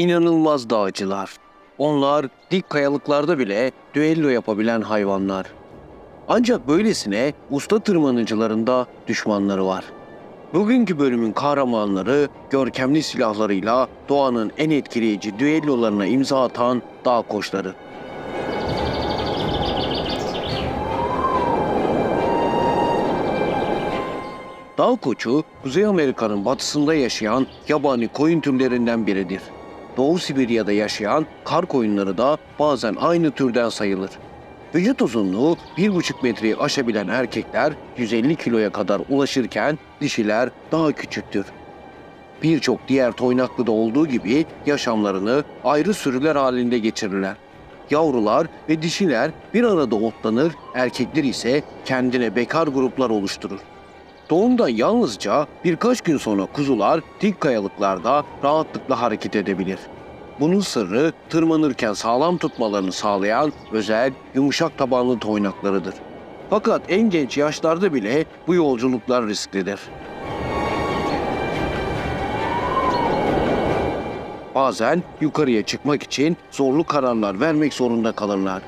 İnanılmaz dağcılar. Onlar dik kayalıklarda bile düello yapabilen hayvanlar. Ancak böylesine usta tırmanıcıların da düşmanları var. Bugünkü bölümün kahramanları görkemli silahlarıyla doğanın en etkileyici düellolarına imza atan dağ koçları. Dağ koçu, Kuzey Amerika'nın batısında yaşayan yabani koyun türlerinden biridir. Doğu Sibirya'da yaşayan kar koyunları da bazen aynı türden sayılır. Vücut uzunluğu 1,5 metreyi aşabilen erkekler 150 kiloya kadar ulaşırken dişiler daha küçüktür. Birçok diğer toynaklıda olduğu gibi yaşamlarını ayrı sürüler halinde geçirirler. Yavrular ve dişiler bir arada otlanır, erkekler ise kendine bekar gruplar oluşturur. Doğumdan yalnızca birkaç gün sonra kuzular dik kayalıklarda rahatlıkla hareket edebilir. Bunun sırrı tırmanırken sağlam tutmalarını sağlayan özel yumuşak tabanlı toynaklarıdır. Fakat en genç yaşlarda bile bu yolculuklar risklidir. Bazen yukarıya çıkmak için zorlu kararlar vermek zorunda kalırlar.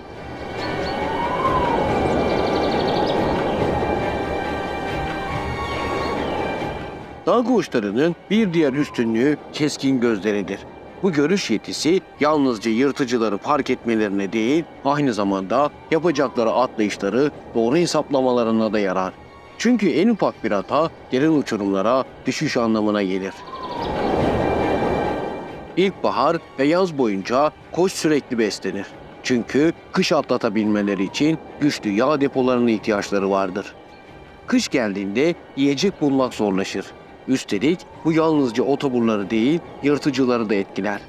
Dağ kuşlarının bir diğer üstünlüğü keskin gözleridir. Bu görüş yetisi yalnızca yırtıcıları fark etmelerine değil, aynı zamanda yapacakları atlayışları doğru hesaplamalarına da yarar. Çünkü en ufak bir hata derin uçurumlara düşüş anlamına gelir. İlkbahar ve yaz boyunca koç sürekli beslenir. Çünkü kış atlatabilmeleri için güçlü yağ depolarına ihtiyaçları vardır. Kış geldiğinde yiyecek bulmak zorlaşır. Üstelik bu yalnızca otoburları değil, yırtıcıları da etkiler.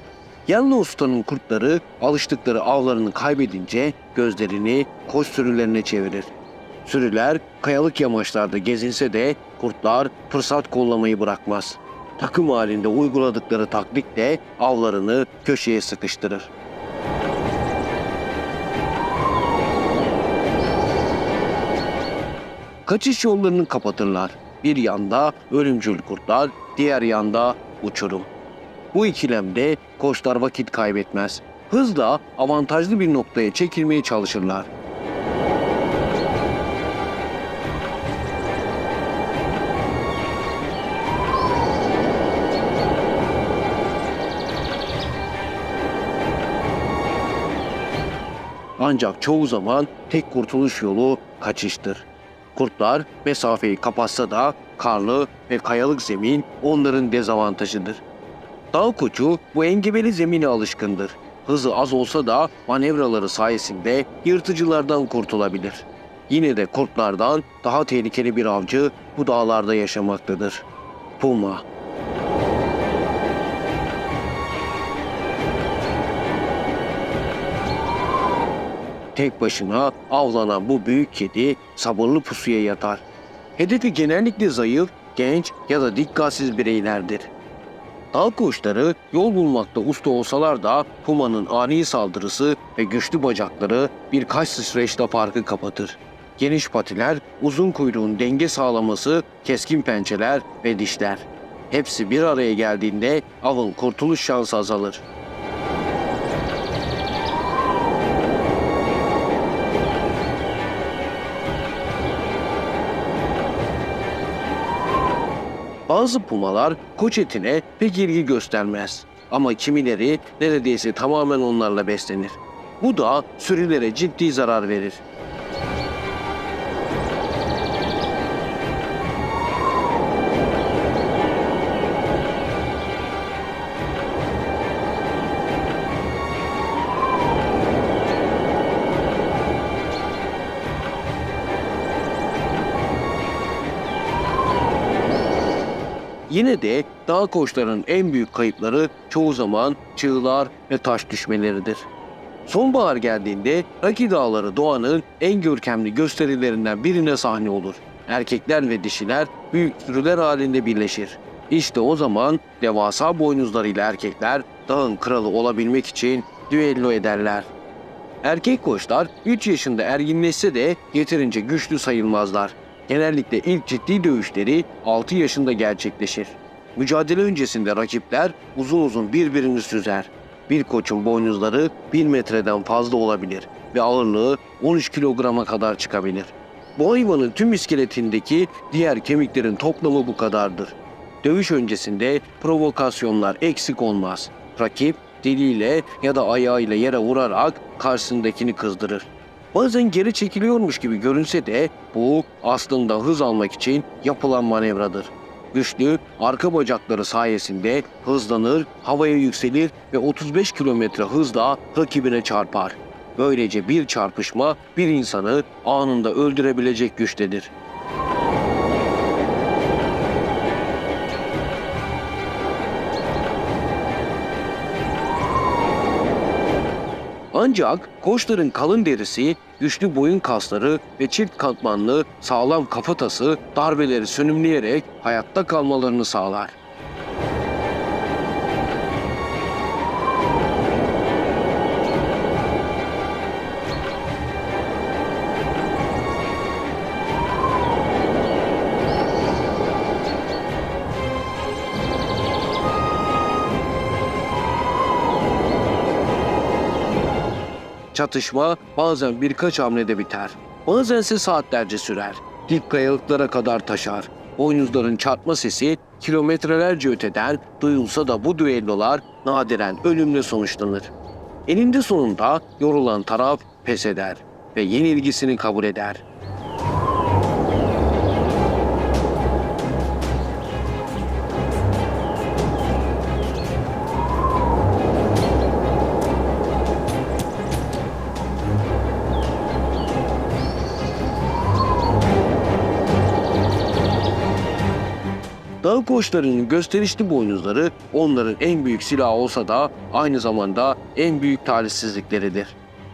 Yanlı ustanın kurtları alıştıkları avlarını kaybedince gözlerini koç sürülerine çevirir. Sürüler kayalık yamaçlarda gezinse de kurtlar fırsat kollamayı bırakmaz. Takım halinde uyguladıkları taktikle avlarını köşeye sıkıştırır. Kaçış yollarını kapatırlar. Bir yanda ölümcül kurtlar, diğer yanda uçurum. Bu ikilemde koçlar vakit kaybetmez. Hızla avantajlı bir noktaya çekilmeye çalışırlar. Ancak çoğu zaman tek kurtuluş yolu kaçıştır. Kurtlar mesafeyi kapatsa da karlı ve kayalık zemin onların dezavantajıdır. Dağ koçu bu engebeli zemine alışkındır. Hızı az olsa da manevraları sayesinde yırtıcılardan kurtulabilir. Yine de kurtlardan daha tehlikeli bir avcı bu dağlarda yaşamaktadır. Puma. Tek başına avlanan bu büyük kedi sabırlı pusuya yatar. Hedefi genellikle zayıf, genç ya da dikkatsiz bireylerdir. Dağ kuşları yol bulmakta usta olsalar da Puma'nın ani saldırısı ve güçlü bacakları birkaç sıçrayışta farkı kapatır. Geniş patiler, uzun kuyruğun denge sağlaması, keskin pençeler ve dişler. Hepsi bir araya geldiğinde avın kurtuluş şansı azalır. Bazı pumalar koç etine pek ilgi göstermez. Ama kimileri neredeyse tamamen onlarla beslenir. Bu da sürülere ciddi zarar verir. Yine de dağ koçlarının en büyük kayıpları çoğu zaman çığlar ve taş düşmeleridir. Sonbahar geldiğinde Raki Dağları doğanın en görkemli gösterilerinden birine sahne olur. Erkekler ve dişiler büyük sürüler halinde birleşir. İşte o zaman devasa boynuzlarıyla erkekler dağın kralı olabilmek için düello ederler. Erkek koçlar 3 yaşında erginleşse de yeterince güçlü sayılmazlar. Genellikle ilk ciddi dövüşleri 6 yaşında gerçekleşir. Mücadele öncesinde rakipler uzun uzun birbirini süzer. Bir koçun boynuzları 1 metreden fazla olabilir ve ağırlığı 13 kilograma kadar çıkabilir. Bu hayvanın tüm iskeletindeki diğer kemiklerin toplamı bu kadardır. Dövüş öncesinde provokasyonlar eksik olmaz. Rakip diliyle ya da ayağıyla yere vurarak karşısındakini kızdırır. Bazen geri çekiliyormuş gibi görünse de bu aslında hız almak için yapılan manevradır. Güçlü arka bacakları sayesinde hızlanır, havaya yükselir ve 35 kilometre hızla rakibine çarpar. Böylece bir çarpışma bir insanı anında öldürebilecek güçtedir. Ancak koçların kalın derisi, güçlü boyun kasları ve çift katmanlı sağlam kafatası darbeleri sönümleyerek hayatta kalmalarını sağlar. Çatışma bazen birkaç hamlede biter. Bazense saatlerce sürer. Dik kayalıklara kadar taşar. Boynuzların çarpma sesi kilometrelerce öteden duyulsa da bu düellolar nadiren ölümle sonuçlanır. Eninde sonunda yorulan taraf pes eder ve yenilgisini kabul eder. Dağ koçlarının gösterişli boynuzları onların en büyük silahı olsa da aynı zamanda en büyük talihsizlikleridir.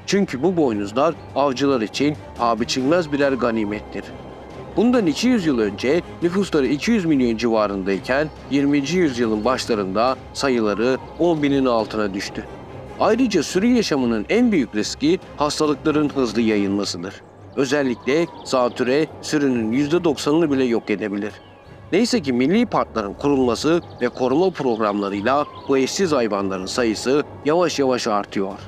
Çünkü bu boynuzlar avcılar için paha biçilmez birer ganimettir. Bundan 200 yıl önce nüfusları 200 milyon civarındayken 20. yüzyılın başlarında sayıları 10 binin altına düştü. Ayrıca sürü yaşamının en büyük riski hastalıkların hızlı yayılmasıdır. Özellikle zatüre sürünün %90'ını bile yok edebilir. Neyse ki milli parkların kurulması ve koruma programlarıyla bu eşsiz hayvanların sayısı yavaş yavaş artıyor.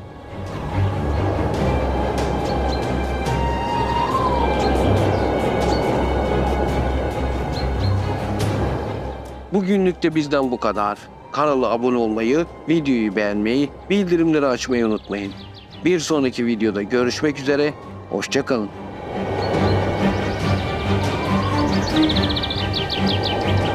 Bugünlük de bizden bu kadar. Kanala abone olmayı, videoyu beğenmeyi, bildirimleri açmayı unutmayın. Bir sonraki videoda görüşmek üzere, hoşçakalın. Thank you.